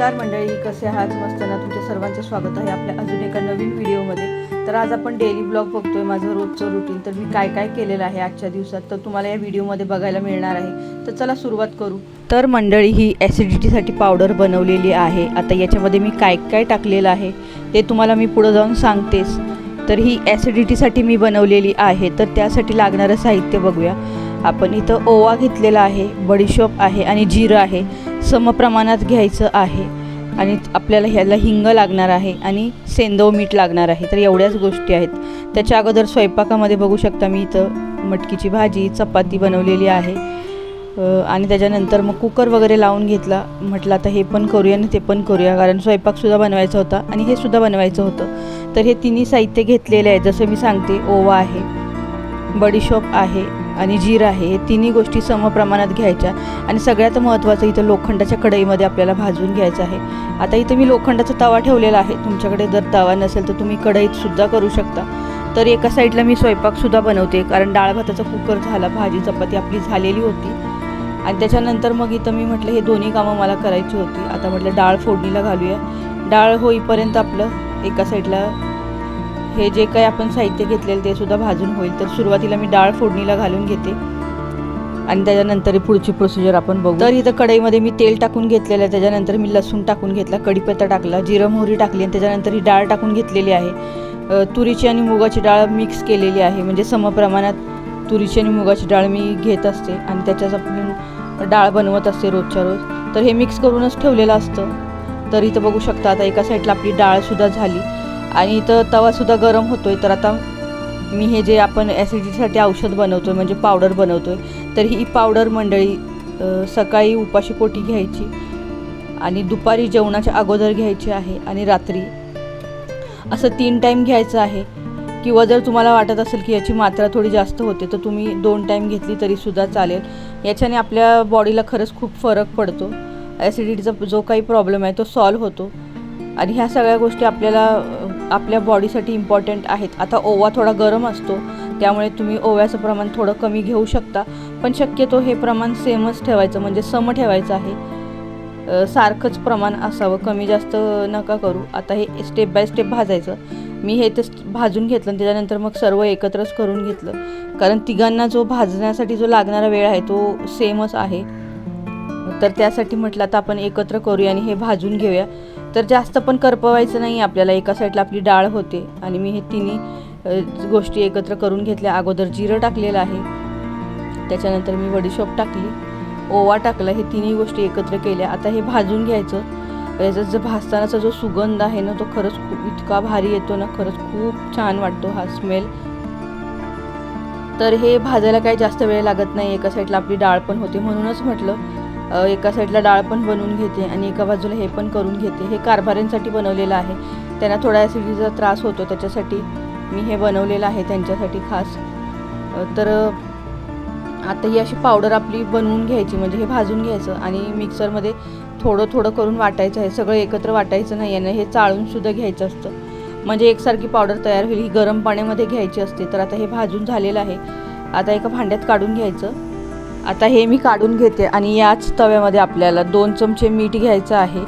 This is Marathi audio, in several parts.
नमस्कार मंडळी कसे आहात? मस्त ना? तुमच्या सर्वांचं स्वागत आहे आपल्या अजून एका नवीन व्हिडिओमध्ये. तर आज आपण डेली ब्लॉग बघतोय माझं रोजचं रुटीन तर मी काय काय केलेलं आहे आजच्या दिवसात? तर तुम्हाला या व्हिडिओमध्ये बघायला मिळणार आहे. तर चला सुरुवात करू. तर मंडळी ही ॲसिडिटीसाठी पावडर बनवलेली आहे. आता याच्यामध्ये मी काय काय टाकलेलं आहे ते तुम्हाला मी पुढं जाऊन सांगतेच. तर ही ॲसिडिटीसाठी मी बनवलेली आहे. तर त्यासाठी लागणारं साहित्य बघूया. आपण इथं ओवा घेतलेला आहे बडीशोप आहे आणि जिरं आहे. समप्रमाणात घ्यायचं आहे. आणि आपल्याला ह्याला हिंग लागणार आहे आणि सेंदव मीठ लागणार आहे. तर एवढ्याच गोष्टी आहेत. त्याच्या अगोदर स्वयंपाकामध्ये बघू शकता मी इथं मटकीची भाजी चपाती बनवलेली आहे. आणि त्याच्यानंतर मग कुकर वगैरे लावून घेतला. म्हटलं आता हे पण करूया आणि ते पण करूया. कारण स्वयंपाकसुद्धा बनवायचा होता आणि हे सुद्धा बनवायचं होतं. तर हे तिन्ही साहित्य घेतलेले आहे जसं मी सांगते ओवा आहे बडीशॉप आहे आणि जीर आहे हे तिन्ही गोष्टी सम प्रमाणात घ्यायच्या. आणि सगळ्यात महत्त्वाचं इथं लोखंडाच्या कढईमध्ये आपल्याला भाजून घ्यायचं आहे. आता इथं मी लोखंडाचा तवा ठेवलेला आहे. तुमच्याकडे जर तवा नसेल तर तुम्ही कढईतसुद्धा करू शकता. तर एका साईडला मी स्वयंपाकसुद्धा बनवते. कारण डाळ भाताचा कुकर झाला भाजी चपाती आपली झालेली होती. आणि त्याच्यानंतर मग इथं मी म्हटलं हे दोन्ही कामं मला करायची होती. आता म्हटलं डाळ फोडणीला घालूया. डाळ होईपर्यंत आपलं एका साईडला हे जे काही आपण साहित्य घेतलेलं ते सुद्धा भाजून होईल. तर सुरुवातीला मी डाळ फोडणीला घालून घेते. आणि त्याच्यानंतर पुढची प्रोसिजर आपण बघू. तर इथं कढईमध्ये मी तेल टाकून घेतलेलं आहे. त्याच्यानंतर मी लसूण टाकून घेतला कढीपत्ता टाकला जिरं मोहरी टाकली आणि त्याच्यानंतर ही डाळ टाकून घेतलेली आहे. तुरीची आणि मुगाची डाळ मिक्स केलेली आहे. म्हणजे समप्रमाणात तुरीची आणि मुगाची डाळ मी घेत असते आणि त्याच्याच आपण डाळ बनवत असते रोजच्या रोज. तर हे मिक्स करूनच ठेवलेलं असतं. तर इथं बघू शकता आता एका साईडला आपली डाळसुद्धा झाली. आणि इथं तवासुद्धा गरम होतोय तर आता मी हे जे आपण ॲसिडिटीसाठी औषध बनवतो म्हणजे पावडर बनवतो आहे तर ही पावडर मंडळी सकाळी सकाळी उपाशीपोटी घ्यायची आणि दुपारी जेवणाच्या अगोदर घ्यायची आहे आणि रात्री. असं तीन टाईम घ्यायचं आहे. किंवा जर तुम्हाला वाटत असेल की याची मात्रा थोडी जास्त होते तर तुम्ही दोन टाईम घेतली तरीसुद्धा चालेल. याच्याने आपल्या बॉडीला खरंच खूप फरक पडतो. ॲसिडिटीचा जो काही प्रॉब्लेम आहे तो सॉल्व होतो. आणि ह्या सगळ्या गोष्टी आपल्याला आपल्या बॉडीसाठी इम्पॉर्टंट आहेत. आता ओवा थोडा गरम असतो त्यामुळे तुम्ही ओव्याचं प्रमाण थोडं कमी घेऊ शकता. पण शक्यतो हे प्रमाण सेमच ठेवायचं म्हणजे सम ठेवायचं आहे. सारखंच प्रमाण असावं कमी जास्त नका करू. आता हे स्टेप बाय स्टेप भाजायचं. मी हे ते भाजून घेतलं आणि त्याच्यानंतर मग सर्व एकत्रच करून घेतलं. कारण तिघांना जो भाजण्यासाठी जो लागणारा वेळ आहे तो सेमच आहे. तर त्यासाठी म्हटलं आता आपण एकत्र करूया आणि हे भाजून घेऊया. तर जास्त पण करपवायचं नाही. आपल्याला एका साईडला आपली डाळ होते. आणि मी हे तिन्ही गोष्टी एकत्र करून घेतल्या. अगोदर जिरं टाकलेलं आहे. त्याच्यानंतर मी वडीशोप टाकली. ओवा टाकला. हे तिन्ही गोष्टी एकत्र केल्या. आता हे भाजून घ्यायचं. याचा जो भाजतानाचा जो सुगंध आहे ना तो खरंच खूप इतका भारी येतो ना. खरंच खूप छान वाटतो हा स्मेल तर हे भाजायला काही जास्त वेळ लागत नाही. एका साईडला आपली डाळ पण होते म्हणूनच म्हटलं. एका साईडला डाळ पण बनवून घेते आणि एका बाजूला हे पण करून घेते. हे कारभाऱ्यांसाठी बनवलेलं आहे. त्यांना थोडा ॲसिडिटीचा त्रास होतो त्याच्यासाठी मी हे बनवलेलं आहे त्यांच्यासाठी खास. तर आता ही अशी पावडर आपली बनवून घ्यायची म्हणजे हे भाजून घ्यायचं आणि मिक्सरमध्ये थोडं थोडं करून वाटायचं आहे. सगळं एकत्र वाटायचं नाही आहे हे चाळूनसुद्धा घ्यायचं असतं. म्हणजे एकसारखी पावडर तयार होईल. ही गरम पाण्यामध्ये घ्यायची असते. तर आता हे भाजून झालेलं आहे. आता एका भांड्यात काढून घ्यायचं. आता हे मी काढून घेते आणि याच तव्यामध्ये आपल्याला दोन चमचे मीठ घ्यायचं आहे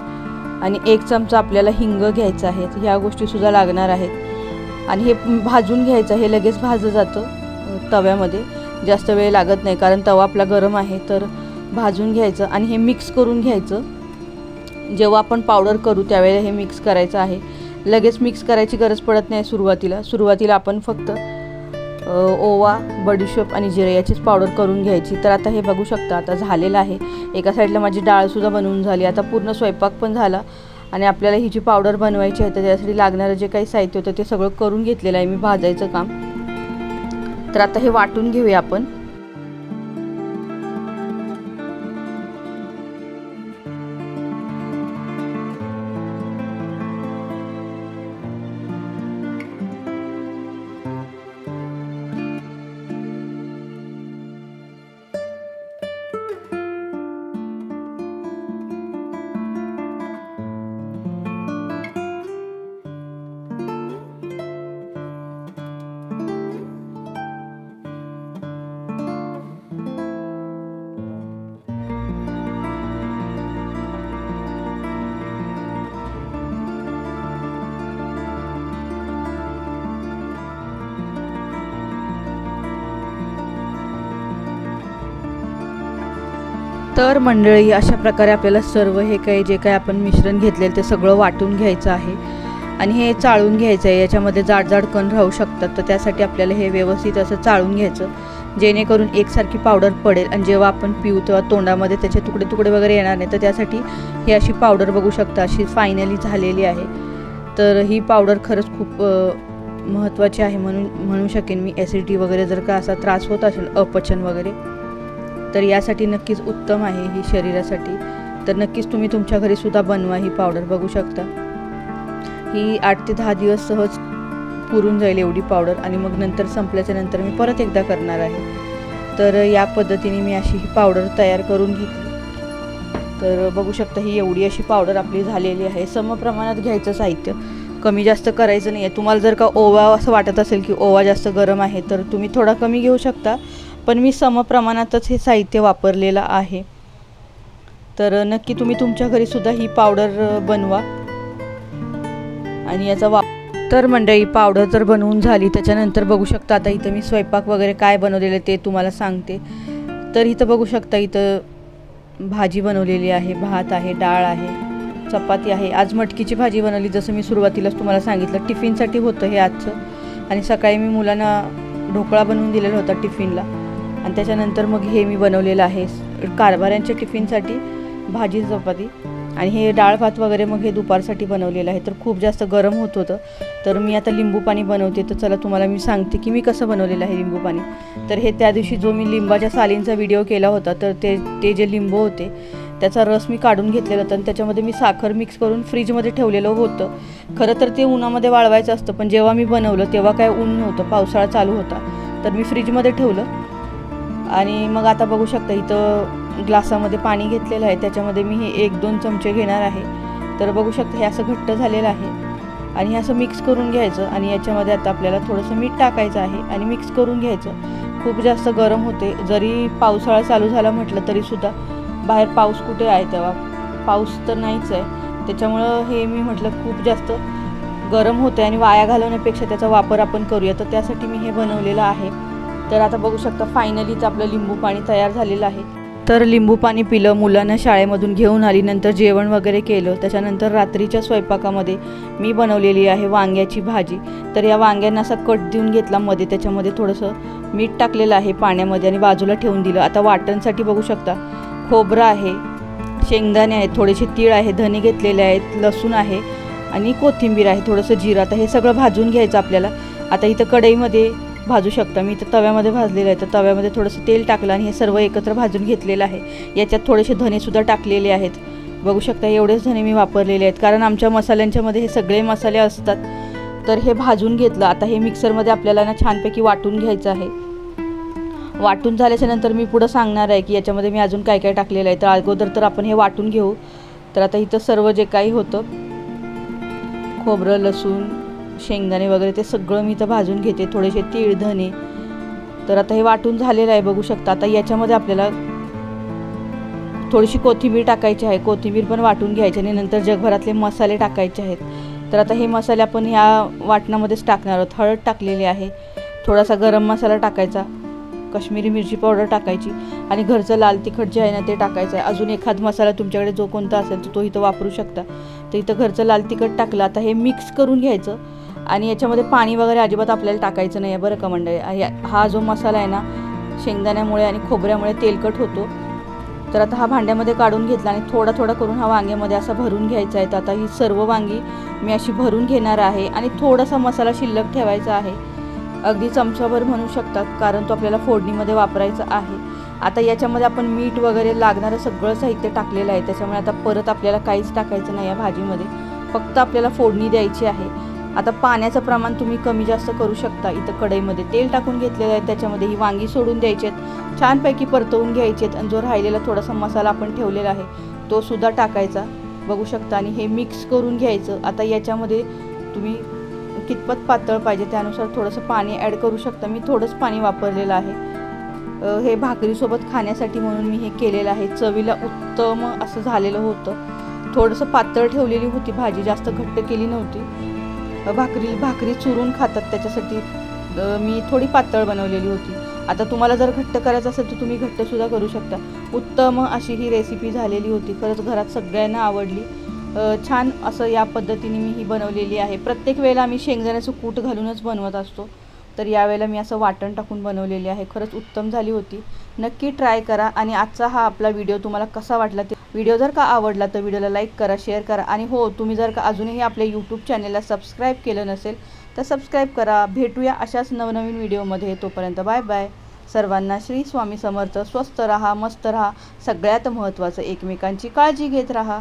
आणि एक चमचा आपल्याला हिंग घ्यायचं आहे. ह्या गोष्टीसुद्धा लागणार आहेत. आणि हे भाजून घ्यायचं हे लगेच भाजलं जातं तव्यामध्ये. जास्त वेळ लागत नाही कारण तवा आपला गरम आहे तर भाजून घ्यायचं आणि हे मिक्स करून घ्यायचं. जेव्हा आपण पावडर करू त्यावेळेला हे मिक्स करायचं आहे. लगेच मिक्स करायची गरज पडत नाही सुरुवातीला. सुरुवातीला आपण फक्त ओवा बडीशोप आणि जिरे याचीच पावडर करून घ्यायची. तर आता हे बघू शकता आता झालेलं आहे. एका साईडला माझी डाळसुद्धा बनवून झाली. आता पूर्ण स्वयंपाक पण झाला. आणि आपल्याला ही जी पावडर बनवायची आहे तर त्यासाठी लागणारं जे काही साहित्य होतं ते सगळं करून घेतलेलं आहे मी भाजायचं काम. तर आता हे वाटून घेऊया आपण. तर मंडळी अशा प्रकारे आपल्याला सर्व हे काही जे काही आपण मिश्रण घेतलेलं ते सगळं वाटून घ्यायचं आहे. आणि हे चाळून घ्यायचं आहे. याच्यामध्ये जाड जाड कण राहू शकतात. तर त्यासाठी आपल्याला हे व्यवस्थित असं चाळून घ्यायचं. जेणेकरून एकसारखी पावडर पडेल. आणि जेव्हा आपण पिऊ तेव्हा तोंडामध्ये त्याचे तुकडे तुकडे वगैरे येणार नाही. तर त्यासाठी ही अशी पावडर बघू शकता. अशी फायनली झालेली आहे. तर ही पावडर खरंच खूप महत्त्वाची आहे म्हणून म्हणू शकेन मी. ॲसिडिटी वगैरे जर का असा त्रास होत असेल अपचन वगैरे तर यासाठी नक्कीच उत्तम आहे ही शरीरासाठी. तर नक्कीच तुम्ही तुमच्या घरी सुद्धा बनवा ही पावडर बघू शकता. ही आठ ते दहा दिवस सहज पुरून जाईल एवढी पावडर आणि मग नंतर संपल्याच्या नंतर मी परत एकदा करणार आहे. तर या पद्धतीने मी अशी ही पावडर तयार करून घेतली तर बघू शकता ही एवढी अशी पावडर आपली झालेली आहे. समप्रमाणात घ्यायचं साहित्य कमी जास्त करायचं नाही आहे तुम्हाला जर का ओवा असं वाटत असेल की ओवा जास्त गरम आहे तर तुम्ही थोडा कमी घेऊ शकता. पण मी समप्रमाणातच हे साहित्य वापरलेलं आहे. तर नक्की तुम्ही तुमच्या घरीसुद्धा ही पावडर बनवा. आणि याचा वाप तर मंडळी पावडर जर बनवून झाली त्याच्यानंतर बघू शकता आता इथं मी स्वयंपाक वगैरे काय बनवलेलं ते तुम्हाला सांगते. तर इथं बघू शकता इथं भाजी बनवलेली आहे भात आहे डाळ आहे चपाती आहे. आज मटकीची भाजी बनवली जसं मी सुरुवातीलाच तुम्हाला सांगितलं टिफिनसाठी होतं हे आजचं. आणि सकाळी मी मुलांना ढोकळा बनवून दिलेला होता टिफिनला. आणि त्याच्यानंतर मग हे मी बनवलेलं आहे कारभाऱ्यांच्या टिफिनसाठी भाजी चपाती आणि हे डाळ भात वगैरे मग हे दुपारसाठी बनवलेलं आहे. तर खूप जास्त गरम होत होतं. तर मी आता लिंबू पाणी बनवते. तर चला तुम्हाला मी सांगते की मी कसं बनवलेलं आहे लिंबू पाणी. तर हे त्या दिवशी जो मी लिंबाच्या सालींचा व्हिडिओ केला होता तर ते ते जे लिंबू होते त्याचा रस मी काढून घेतलेला होता आणि त्याच्यामध्ये मी साखर मिक्स करून फ्रीजमध्ये ठेवलेलं होतं. खरं तर ते उन्हामध्ये वाळवायचं असतं पण जेव्हा मी बनवलं तेव्हा काय ऊन नव्हतं पावसाळा चालू होता. तर मी फ्रीजमध्ये ठेवलं. आणि मग आता बघू शकता इथं ग्लासामध्ये पाणी घेतलेलं आहे. त्याच्यामध्ये मी हे एक दोन चमचे घेणार आहे. तर बघू शकता हे असं घट्ट झालेलं आहे. आणि हे असं मिक्स करून घ्यायचं आणि याच्यामध्ये आता आपल्याला थोडंसं मीठ टाकायचं आहे आणि मिक्स करून घ्यायचं. खूप जास्त गरम होते. जरी पावसाळा चालू झाला म्हटलं तरीसुद्धा बाहेर पाऊस कुठे आहे तेव्हा? पाऊस तर नाहीच आहे. त्याच्यामुळं हे मी म्हटलं खूप जास्त गरम होते आणि वाया घालवण्यापेक्षा त्याचा वापर आपण करूया. तर त्यासाठी मी हे बनवलेलं आहे. तर आता बघू शकता फायनलीच आपलं लिंबू पाणी तयार झालेलं आहे. तर लिंबू पाणी पिलं मुलांना शाळेमधून घेऊन आली नंतर जेवण वगैरे केलं. त्याच्यानंतर रात्रीच्या स्वयंपाकामध्ये मी बनवलेली आहे वांग्याची भाजी. तर या वांग्यांना असा कट देऊन घेतला मध्ये त्याच्यामध्ये थोडंसं मीठ टाकलेलं आहे पाण्यामध्ये आणि बाजूला ठेवून दिलं. आता वाटणसाठी बघू शकता खोबरं आहे शेंगदाणे आहेत थोडेसे तीळ आहे धने घेतलेले आहेत लसूण आहे आणि कोथिंबीर आहे थोडंसं जिरं. आता हे सगळं भाजून घ्यायचं आपल्याला. आता इथं कढईमध्ये भाजू शकता. मी इथं तव्यामध्ये भाजलेलं आहे. तर तव्यामध्ये थोडंसं तेल टाकलं आणि हे सर्व एकत्र भाजून घेतलेलं आहे. याच्यात थोडेसे धनेसुद्धा टाकलेले आहेत. बघू शकता एवढेच धने मी वापरलेले आहेत. कारण आमच्या मसाल्यांच्यामध्ये हे सगळे मसाले असतात. तर हे भाजून घेतलं. आता हे मिक्सरमध्ये आपल्याला ना छानपैकी वाटून घ्यायचं आहे. वाटून झाल्याच्यानंतर मी पुढं सांगणार आहे की याच्यामध्ये मी अजून काय काय टाकलेलं आहे. तर अगोदर तर आपण हे वाटून घेऊ. तर आता इथं सर्व जे काही होतं खोबरं लसूण शेंगदाणे वगैरे ते सगळं मी इथं भाजून घेते थोडेसे तीळ धने तर आता हे वाटून झालेलं आहे बघू शकता. आता याच्यामध्ये आपल्याला थोडीशी कोथिंबीर टाकायची आहे. कोथिंबीर पण वाटून घ्यायची आणि नंतर जगभरातले मसाले टाकायचे आहेत. तर आता हे मसाले आपण ह्या वाटणामध्येच टाकणार आहोत. हळद टाकलेली आहे. थोडासा गरम मसाला टाकायचा. कश्मीरी मिरची पावडर टाकायची. आणि घरचं लाल तिखट जे आहे ना ते टाकायचं आहे. अजून एखाद मसाला तुमच्याकडे जो कोणता असेल तर तो इथं वापरू शकता. तर इथं घरचं लाल तिखट टाकलं. आता हे मिक्स करून घ्यायचं. आणि याच्यामध्ये पाणी वगैरे अजिबात आपल्याला टाकायचं नाही आहे बरं का मंडळी. हा जो मसाला आहे ना शेंगदाण्यामुळे आणि खोबऱ्यामुळे तेलकट होतो. तर आता हा भांड्यामध्ये काढून घेतला आणि थोडा थोडा करून हा वांग्यामध्ये असा भरून घ्यायचा आहे. तर आता ही सर्व वांगी मी अशी भरून घेणार आहे आणि थोडासा मसाला शिल्लक ठेवायचा आहे. अगदी चमचाभर म्हणू शकतात कारण तो आपल्याला फोडणीमध्ये वापरायचा आहे. आता याच्यामध्ये आपण मीठ वगैरे लागणारं सगळं साहित्य टाकलेलं आहे. त्याच्यामुळे आता परत आपल्याला काहीच टाकायचं नाही या भाजीमध्ये. फक्त आपल्याला फोडणी द्यायची आहे. आता पाण्याचं प्रमाण तुम्ही कमी जास्त करू शकता. इथं कढईमध्ये तेल टाकून घेतलेलं आहे त्याच्यामध्ये ही वांगी सोडून द्यायची आहेत. छानपैकी परतवून घ्यायची आहेत आणि जो राहिलेला थोडासा मसाला आपण ठेवलेला आहे तो सुद्धा टाकायचा. बघू शकता आणि हे मिक्स करून घ्यायचं. आता याच्यामध्ये तुम्ही कितपत पातळ पाहिजे त्यानुसार थोडंसं पाणी ॲड करू शकता. मी थोडंच पाणी वापरलेलं आहे. हे भाकरीसोबत खाण्यासाठी म्हणून मी हे केलेलं आहे. चवीला उत्तम असं झालेलं होतं. थोडंसं पातळ ठेवलेली होती भाजी जास्त घट्ट केली नव्हती. भाकरी भाकरी चुरून खातात त्याच्यासाठी. मी थोडी पातळ बनवलेली होती. आता तुम्हाला जर घट्ट करायचं असेल तर तुम्ही घट्टसुद्धा करू शकता. उत्तम अशी ही रेसिपी झालेली होती. खरंच घरात सगळ्यांना आवडली. छान असं या पद्धतीने मी ही बनवलेली आहे. प्रत्येक वेळेला आम्ही शेंगदाण्याचं कूट घालूनच बनवत असतो. तर यावेळेला मी असं वाटण टाकून बनवलेली आहे. खरंच उत्तम झाली होती. नक्की ट्राय करा आणि आजचा हा आपला व्हिडिओ तुम्हाला कसा वाटला ते व्हिडिओ जर का आवडला तर व्हिडिओला लाईक करा शेअर करा. आणि हो तुम्ही जर का अजूनही आपल्या यूट्यूब चॅनेलला सबस्क्राईब केलं नसेल तर सबस्क्राईब करा. भेटूया अशाच नवनवीन व्हिडिओमध्ये. तोपर्यंत बाय बाय सर्वांना श्री स्वामी समर्थ. स्वस्त राहा मस्त राहा. सगळ्यात महत्त्वाचं एकमेकांची काळजी घेत राहा.